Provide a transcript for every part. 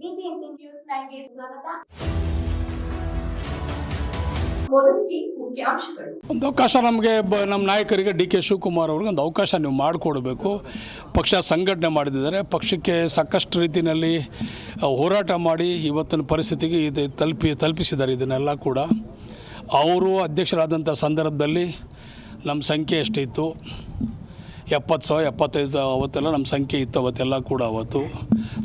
News ಸ್ವಾಗತ. ಒಂದು ಅವಕಾಶ ನಮಗೆ ನಮ್ಮ ನಾಯಕರಿಗೆ ಡಿ ಕೆ ಶಿವಕುಮಾರ್ ಅವ್ರಿಗೆ ಒಂದು ಅವಕಾಶ ನೀವು ಮಾಡಿಕೊಡ್ಬೇಕು. ಪಕ್ಷ ಸಂಘಟನೆ ಮಾಡಿದ್ದಾರೆ. ಪಕ್ಷಕ್ಕೆ ಸಾಕಷ್ಟು ರೀತಿಯಲ್ಲಿ ಹೋರಾಟ ಮಾಡಿ ಇವತ್ತಿನ ಪರಿಸ್ಥಿತಿಗೆ ಇದು ತಲುಪಿ, ತಲುಪಿಸಿದ್ದಾರೆ ಇದನ್ನೆಲ್ಲ ಕೂಡ. ಅವರು ಅಧ್ಯಕ್ಷರಾದಂಥ ಸಂದರ್ಭದಲ್ಲಿ ನಮ್ಮ ಸಂಖ್ಯೆ ಎಷ್ಟಿತ್ತು? ಎಪ್ಪತ್ತು ಸಾವಿರ, ಎಪ್ಪತ್ತೈದು ಸಾವಿರ ಅವತ್ತೆಲ್ಲ ನಮ್ಮ ಸಂಖ್ಯೆ ಇತ್ತು ಅವತ್ತೆಲ್ಲ ಕೂಡ ಅವತ್ತು.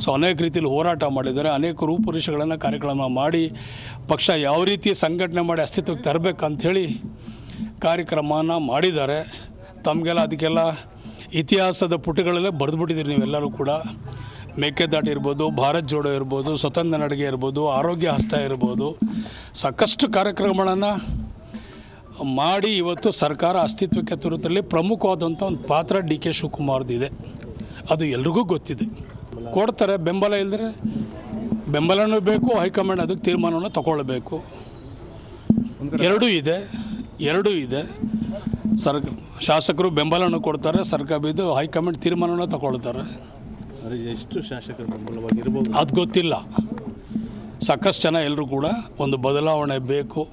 ಸೊ ಅನೇಕ ರೀತಿಯಲ್ಲಿ ಹೋರಾಟ ಮಾಡಿದ್ದಾರೆ. ಅನೇಕ ರೂಪುರುಷಗಳನ್ನು ಕಾರ್ಯಕ್ರಮ ಮಾಡಿ, ಪಕ್ಷ ಯಾವ ರೀತಿ ಸಂಘಟನೆ ಮಾಡಿ ಅಸ್ತಿತ್ವಕ್ಕೆ ತರಬೇಕಂಥೇಳಿ ಕಾರ್ಯಕ್ರಮನ ಮಾಡಿದ್ದಾರೆ. ತಮಗೆಲ್ಲ ಅದಕ್ಕೆಲ್ಲ ಇತಿಹಾಸದ ಪುಟಗಳಲ್ಲೇ ಬರೆದುಬಿಟ್ಟಿದ್ದೀರಿ ನೀವೆಲ್ಲರೂ ಕೂಡ. ಮೇಕೆದಾಟ ಇರ್ಬೋದು, ಭಾರತ್ ಜೋಡೋ ಇರ್ಬೋದು, ಸ್ವತಂತ್ರ ನಡಿಗೆ ಇರ್ಬೋದು, ಆರೋಗ್ಯ ಹಸ್ತ ಇರ್ಬೋದು. ಸಾಕಷ್ಟು ಕಾರ್ಯಕ್ರಮಗಳನ್ನು ಮಾಡಿ ಇವತ್ತು ಸರ್ಕಾರ ಅಸ್ತಿತ್ವಕ್ಕೆ ತರುತ್ತಲ್ಲಿ ಪ್ರಮುಖವಾದಂಥ ಒಂದು ಪಾತ್ರ ಡಿ ಕೆ ಶಿವಕುಮಾರ್ದಿದೆ. ಅದು ಎಲ್ರಿಗೂ ಗೊತ್ತಿದೆ. ಕೊಡ್ತಾರೆ ಬೆಂಬಲ ಇಲ್ಲದ್ರೆ ಬೆಂಬಲನೂ ಬೇಕು ಹೈಕಮಾಂಡ್ ಅದಕ್ಕೆ ತೀರ್ಮಾನವನ್ನು ತಗೊಳ್ಬೇಕು. ಎರಡೂ ಇದೆ ಎರಡೂ ಇದೆ. ಸರ್ ಶಾಸಕರು ಬೆಂಬಲವನ್ನು ಕೊಡ್ತಾರೆ ಸರ್ಕಾರ ಇದು ಹೈಕಮಾಂಡ್ ತೀರ್ಮಾನವನ್ನು ತಗೊಳ್ತಾರೆ. ಎಷ್ಟು ಶಾಸಕರು ಬೆಂಬಲವಾಗಿರ್ಬೋದು? ಅದು ಗೊತ್ತಿಲ್ಲ. ಸಾಕಷ್ಟು ಜನ ಎಲ್ಲರೂ ಕೂಡ ಒಂದು ಬದಲಾವಣೆ ಬೇಕು?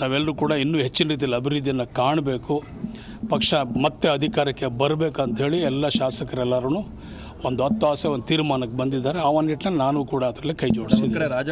ನಾವೆಲ್ಲರೂ ಕೂಡ ಇನ್ನೂ ಹೆಚ್ಚಿನ ರೀತಿಯಲ್ಲಿ ಅಭಿವೃದ್ಧಿಯನ್ನು ಕಾಣಬೇಕು. ಪಕ್ಷ ಮತ್ತೆ ಅಧಿಕಾರಕ್ಕೆ ಬರಬೇಕಂಥೇಳಿ ಎಲ್ಲ ಶಾಸಕರೆಲ್ಲರೂ ಒಂದು ಹತ್ತು ಆಸೆ, ಒಂದು ತೀರ್ಮಾನಕ್ಕೆ ಬಂದಿದ್ದಾರೆ. ಆ ಒಂದು ನಿಟ್ಟಿನಲ್ಲಿ ನಾನು ಕೂಡ ಅದರಲ್ಲಿ ಕೈ ಜೋಡಿಸಿದ್ದೀನಿ. ರಾಜ